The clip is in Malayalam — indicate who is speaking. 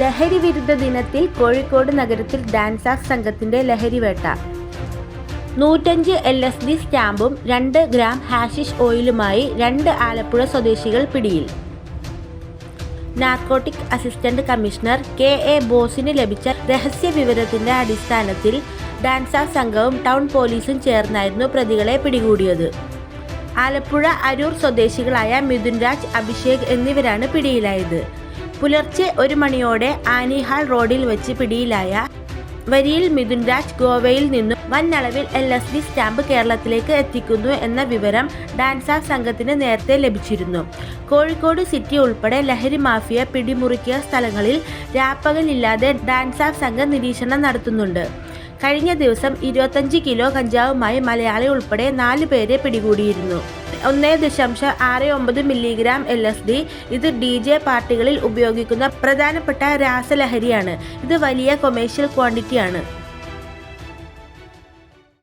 Speaker 1: ലഹരി വിരുദ്ധ ദിനത്തിൽ കോഴിക്കോട് നഗരത്തിൽ ഡാൻസാസ് സംഘത്തിന്റെ ലഹരിവേട്ട നൂറ്റഞ്ച് എൽ എസ് ഡി സ്റ്റാമ്പും രണ്ട് ഗ്രാം ഹാഷിഷ് ഓയിലുമായി രണ്ട് ആലപ്പുഴ സ്വദേശികൾ പിടിയിൽ. Narcotic assistant commissioner K A ബോസിന് ലഭിച്ച രഹസ്യ വിവരത്തിന്റെ അടിസ്ഥാനത്തിൽ ഡാൻസാസ് സംഘവും ടൗൺ പോലീസും ചേർന്നായിരുന്നു പ്രതികളെ പിടികൂടിയത്. ആലപ്പുഴ അരൂർ സ്വദേശികളായ മിഥുൻ രാജ് അഭിഷേക് എന്നിവരാണ് പിടിയിലായത്. പുലർച്ചെ ഒരു മണിയോടെ ആനിഹാൾ റോഡിൽ വെച്ച് പിടിയിലായ വരിയിൽ മിഥുൻ രാജ് ഗോവയിൽ നിന്നും വൻ അളവിൽ എൽ എസ് ഡി സ്റ്റാമ്പ് കേരളത്തിലേക്ക് എത്തിക്കുന്നു എന്ന വിവരം ഡാൻസാ സംഘത്തിന് നേരത്തെ ലഭിച്ചിരുന്നു. കോഴിക്കോട് സിറ്റി ഉൾപ്പെടെ ലഹരി മാഫിയ പിടിമുറുക്കിയ സ്ഥലങ്ങളിൽ രാപ്പകലില്ലാതെ ഡാൻസാ സംഘം നിരീക്ഷണം നടത്തുന്നുണ്ട്. കഴിഞ്ഞ ദിവസം ഇരുപത്തഞ്ച് കിലോ കഞ്ചാവുമായി മലയാളി ഉൾപ്പെടെ നാല് പേരെ പിടികൂടിയിരുന്നു. ഒന്നേ ദശാംശം ആറ് ഒമ്പത് മില്ലിഗ്രാം എൽ എസ് ഡി ഇത് ഡി ജെ പാർട്ടികളിൽ ഉപയോഗിക്കുന്ന പ്രധാനപ്പെട്ട രാസലഹരിയാണ്. ഇത് വലിയ കൊമേഴ്ഷ്യൽ ക്വാണ്ടിറ്റിയാണ്.